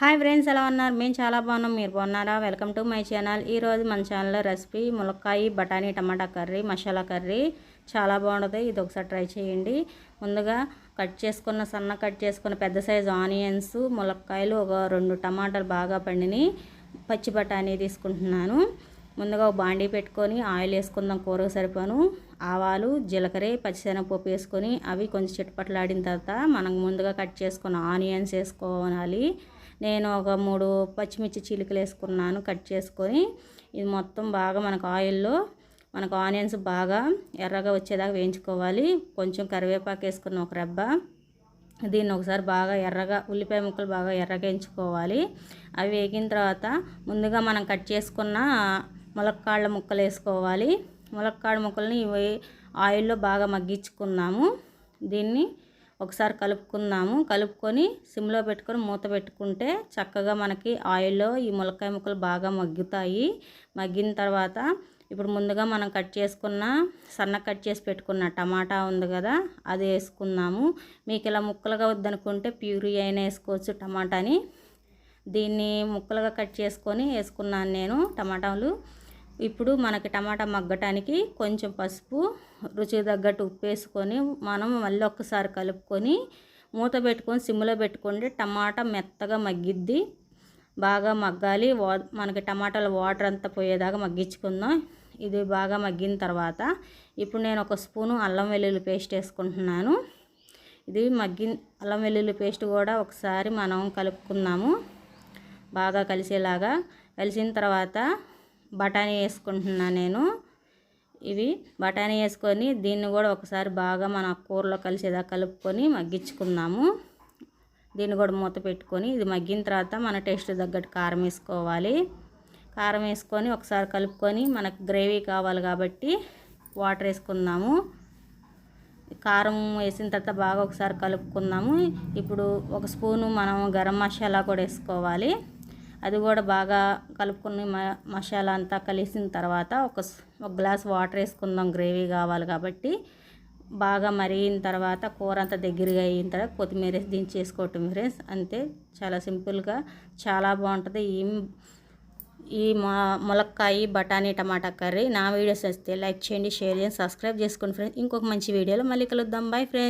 Hi friends ఎలా ఉన్నారు? మేము చాలా బాగున్నాం. మీరు బాగున్నారా? Welcome to my channel. ఈరోజు మన ఛానల్లో రెసిపీ ములక్కాయ బఠానీ టమాటా కర్రీ మసాలా కర్రీ చాలా బాగుంటుంది. ఇది ఒకసారి ట్రై చేయండి. ముందుగా కట్ చేసుకున్న సన్న కట్ చేసుకున్న పెద్ద సైజు ఆనియన్స్ ములక్కాయలు ఒక రెండు టమాటాలు బాగా పండిని పచ్చి బఠానీ తీసుకుంటున్నాను. ముందుగా ఒక బాండీ పెట్టుకొని ఆయిల్ వేసుకుందాం కూరకు సరిపోను. ఆవాలు జీలకర్ర పచ్చిశనగపప్పు వేసుకొని అవి కొంచెం చిట్పట్లాడిన తర్వాత మనం ముందుగా కట్ చేసుకున్న ఆనియన్స్ వేసుకోవాలి. నేను ఒక మూడు పచ్చిమిర్చి చిలుకలు వేసుకున్నాను కట్ చేసుకొని. ఇది మొత్తం బాగా మనకు ఆయిల్లో మనకు ఆనియన్స్ బాగా ఎర్రగా వచ్చేదాకా వేయించుకోవాలి. కొంచెం కరివేపాకు వేసుకున్న ఒక రెబ్బ. దీన్ని ఒకసారి బాగా ఎర్రగా ఉల్లిపాయ ముక్కలు బాగా ఎర్రగా వేయించుకోవాలి. అవి వేగిన తర్వాత ముందుగా మనం కట్ చేసుకున్న ములక్కాళ్ళ ముక్కలు వేసుకోవాలి. ములక్కాడ ముక్కల్ని ఆయిల్లో బాగా మగ్గించుకున్నాము. దీన్ని ఒకసారి కలుపుకుందాము. కలుపుకొని సిమ్లో పెట్టుకొని మూత పెట్టుకుంటే చక్కగా మనకి ఆయిల్లో ఈ ములక్కాయ ముక్కలు బాగా మగ్గుతాయి. మగ్గిన తర్వాత ఇప్పుడు ముందుగా మనం కట్ చేసుకున్న సన్న కట్ చేసి పెట్టుకున్న టమాటా ఉంది కదా అది వేసుకుందాము. మీకు ఇలా ముక్కలుగా వద్దనుకుంటే ప్యూరీ అయినా వేసుకోవచ్చు టమాటాని. దీన్ని ముక్కలుగా కట్ చేసుకొని వేసుకున్నాను నేను టమాటాలు. ఇప్పుడు మనకి టమాటా మగ్గటానికి కొంచెం పసుపు రుచి తగ్గట్టు ఉప్పు వేసుకొని మనం మళ్ళీ ఒక్కసారి కలుపుకొని మూత పెట్టుకొని సిమ్లో పెట్టుకుంటే టమాటా మెత్తగా మగ్గిద్ది. బాగా మగ్గాలి. వా మనకి టమాటాలు వాటర్ అంతా పోయేదాకా మగ్గించుకుందాం. ఇది బాగా మగ్గిన తర్వాత ఇప్పుడు నేను ఒక స్పూను అల్లం వెల్లుల్లి పేస్ట్ వేసుకుంటున్నాను. ఇది మగ్గి అల్లం వెల్లుల్లి పేస్ట్ కూడా ఒకసారి మనం కలుపుకుందాము బాగా కలిసేలాగా కలిసిన తర్వాత బఠానీ వేసుకుంటున్నాను నేను. ఇవి బఠానీ వేసుకొని దీన్ని కూడా ఒకసారి బాగా మన కూరలో కలిసేదా కలుపుకొని మగ్గించుకుందాము. దీన్ని కూడా మూత పెట్టుకొని ఇది మగ్గిన తర్వాత మన టేస్ట్ తగ్గట్టు కారం వేసుకోవాలి. కారం వేసుకొని ఒకసారి కలుపుకొని మనకు గ్రేవీ కావాలి కాబట్టి వాటర్ వేసుకుందాము. కారం వేసిన తర్వాత బాగా ఒకసారి కలుపుకుందాము. ఇప్పుడు ఒక స్పూను మనం గరం మసాలా కూడా వేసుకోవాలి. అది కూడా బాగా కలుపుకుని మసాలా అంతా కలిసిన తర్వాత ఒక ఒక గ్లాస్ వాటర్ వేసుకుందాం గ్రేవీ కావాలి కాబట్టి. బాగా మరిగిన తర్వాత కూర అంతా దగ్గరగా అయిన తర్వాత కొత్తిమీర దించేసుకోవటం ఫ్రెండ్స్ అంతే. చాలా సింపుల్గా చాలా బాగుంటుంది. ఈ ఈ ములక్కాయ బఠానీ టమాటా కర్రీ నా వీడియోస్ వస్తే లైక్ చేయండి షేర్ చేయండి సబ్స్క్రైబ్ చేసుకోండి ఫ్రెండ్స్. ఇంకొక మంచి వీడియోలో మళ్ళీ కలుద్దాం. Bye friends.